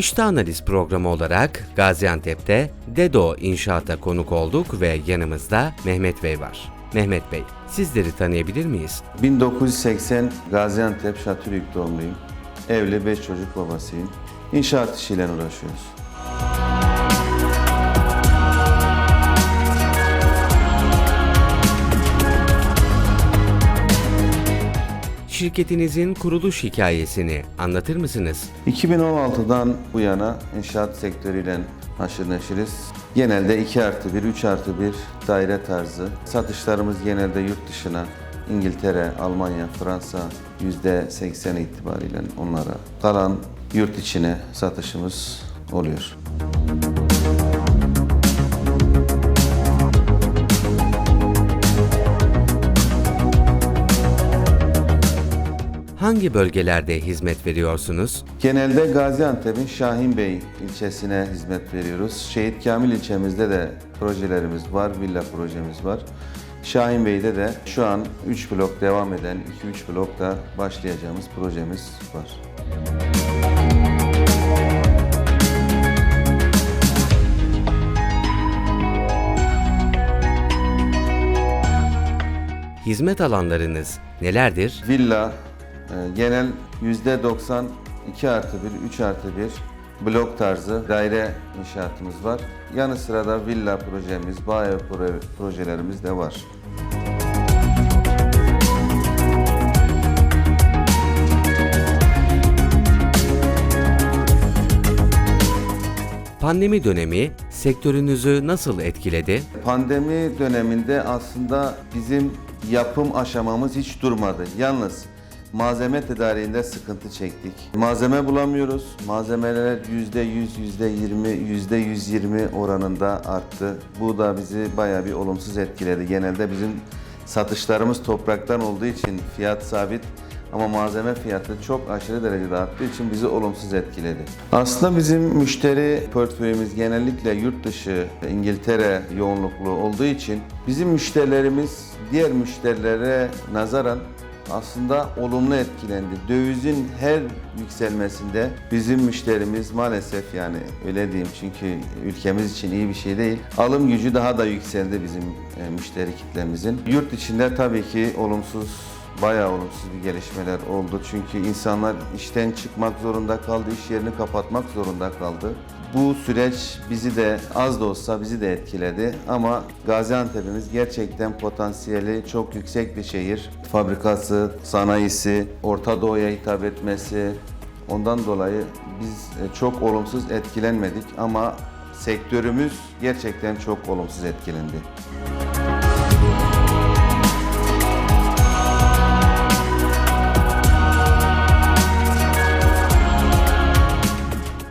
İşte analiz programı olarak Gaziantep'te Dedo İnşaat'a konuk olduk ve yanımızda Mehmet Bey var. Mehmet Bey, sizleri tanıyabilir miyiz? 1980 Gaziantep Şatürük doğumluyum. Evli 5 çocuk babasıyım. İnşaat işiyle uğraşıyoruz. Şirketinizin kuruluş hikayesini anlatır mısınız? 2016'dan bu yana inşaat sektörüyle haşır neşiriz. Genelde 2 artı 1, 3 artı 1 daire tarzı. Satışlarımız genelde yurt dışına, İngiltere, Almanya, Fransa %80 itibariyle onlara. Kalan yurt içine satışımız oluyor. Hangi bölgelerde hizmet veriyorsunuz? Genelde Gaziantep'in Şahinbey ilçesine hizmet veriyoruz. Şehit Kamil ilçemizde de projelerimiz var, villa projemiz var. Şahinbey'de de şu an 3 blok devam eden, 2-3 blokta başlayacağımız projemiz var. Hizmet alanlarınız nelerdir? Villa genel %90 2 artı 1, 3 artı 1 blok tarzı daire inşaatımız var. Yanı sıra da villa projemiz, bağ ev proje- projelerimiz de var. Pandemi dönemi sektörünüzü nasıl etkiledi? Pandemi döneminde aslında bizim yapım aşamamız hiç durmadı. Yalnız malzeme tedariğinde sıkıntı çektik. Malzeme bulamıyoruz. Malzemeler %100, %20, %120 oranında arttı. Bu da bizi bayağı bir olumsuz etkiledi. Genelde bizim satışlarımız topraktan olduğu için fiyat sabit ama malzeme fiyatı çok aşırı derecede arttığı için bizi olumsuz etkiledi. Aslında bizim müşteri portföyümüz genellikle yurt dışı, İngiltere yoğunluklu olduğu için bizim müşterilerimiz diğer müşterilere nazaran aslında olumlu etkilendi. Dövizin her yükselmesinde bizim müşterimiz maalesef yani öyle diyeyim çünkü ülkemiz için iyi bir şey değil. Alım gücü daha da yükseldi bizim e, müşteri kitlemizin. Yurt içinde tabii ki olumsuz bayağı olumsuz bir gelişmeler oldu. Çünkü insanlar işten çıkmak zorunda kaldı, iş yerini kapatmak zorunda kaldı. Bu süreç bizi de az da olsa bizi de etkiledi ama Gaziantep'imiz gerçekten potansiyeli çok yüksek bir şehir. Fabrikası, sanayisi, Orta Doğu'ya hitap etmesi ondan dolayı biz e, çok olumsuz etkilenmedik ama sektörümüz gerçekten çok olumsuz etkilendi.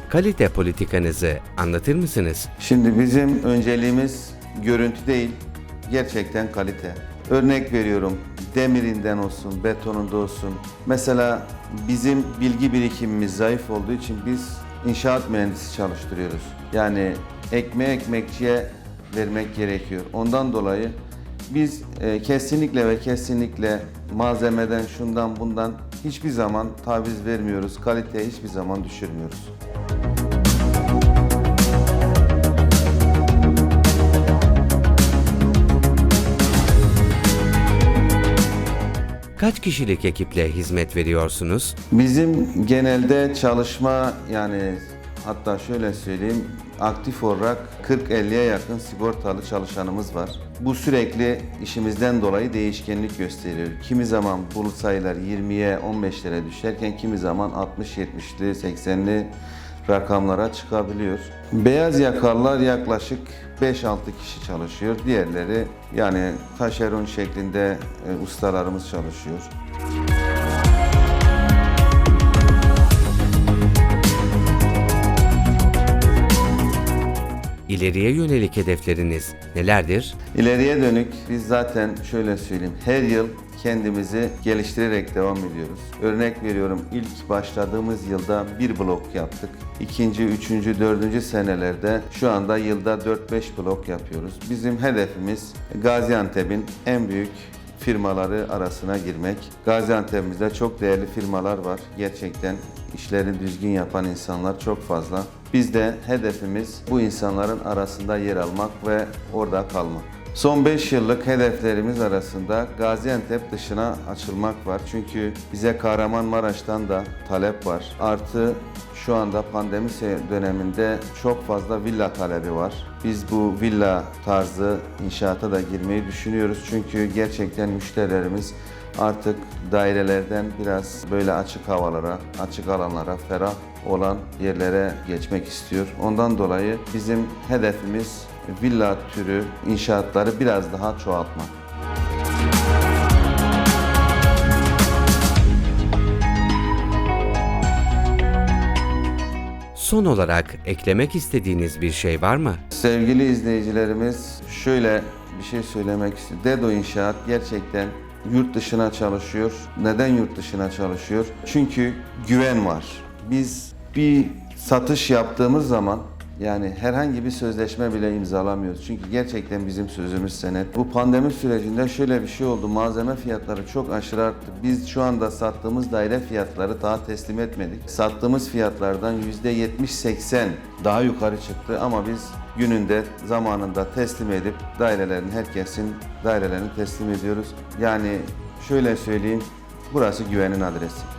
Kalite politikanızı anlatır mısınız? Şimdi bizim önceliğimiz görüntü değil, gerçekten kalite. Örnek veriyorum, demirinden olsun, betonunda olsun. Mesela bizim bilgi birikimimiz zayıf olduğu için biz inşaat mühendisi çalıştırıyoruz. Yani ekmeği ekmekçiye vermek gerekiyor. Ondan dolayı biz e, kesinlikle ve kesinlikle malzemeden, şundan bundan hiçbir zaman taviz vermiyoruz. Kaliteyi hiçbir zaman düşürmüyoruz. Kaç kişilik ekiple hizmet veriyorsunuz? Bizim genelde çalışma yani hatta şöyle söyleyeyim aktif olarak 40-50'ye yakın sigortalı çalışanımız var. Bu sürekli işimizden dolayı değişkenlik gösteriyor. Kimi zaman bu sayılar 20'ye 15'lere düşerken kimi zaman 60-70'li 80'li rakamlara çıkabiliyor. Beyaz yakalılar yaklaşık 5-6 kişi çalışıyor. Diğerleri yani taşeron şeklinde e, ustalarımız çalışıyor. İleriye yönelik hedefleriniz nelerdir? İleriye dönük biz zaten şöyle söyleyeyim her yıl kendimizi geliştirerek devam ediyoruz. Örnek veriyorum ilk başladığımız yılda bir blok yaptık. İkinci, üçüncü, dördüncü senelerde şu anda yılda 4-5 blok yapıyoruz. Bizim hedefimiz Gaziantep'in en büyük firmaları arasına girmek. Gaziantep'imizde çok değerli firmalar var. Gerçekten işlerini düzgün yapan insanlar çok fazla. Biz de hedefimiz bu insanların arasında yer almak ve orada kalmak. Son 5 yıllık hedeflerimiz arasında Gaziantep dışına açılmak var. Çünkü bize Kahramanmaraş'tan da talep var. Artı şu anda pandemi döneminde çok fazla villa talebi var. Biz bu villa tarzı inşaata da girmeyi düşünüyoruz. Çünkü gerçekten müşterilerimiz artık dairelerden biraz böyle açık havalara, açık alanlara, ferah olan yerlere geçmek istiyor. Ondan dolayı bizim hedefimiz villa türü inşaatları biraz daha çoğaltmak. Son olarak eklemek istediğiniz bir şey var mı? Sevgili izleyicilerimiz şöyle bir şey söylemek istiyorum. Dedo İnşaat gerçekten yurt dışına çalışıyor. Neden yurt dışına çalışıyor? Çünkü güven var. Biz bir satış yaptığımız zaman yani herhangi bir sözleşme bile imzalamıyoruz. Çünkü gerçekten bizim sözümüz senet. Bu pandemi sürecinde şöyle bir şey oldu. Malzeme fiyatları çok aşırı arttı. Biz şu anda sattığımız daire fiyatları daha teslim etmedik. Sattığımız fiyatlardan %70-80 daha yukarı çıktı ama biz gününde zamanında teslim edip dairelerin herkesin dairelerini teslim ediyoruz. Yani şöyle söyleyeyim burası güvenin adresi.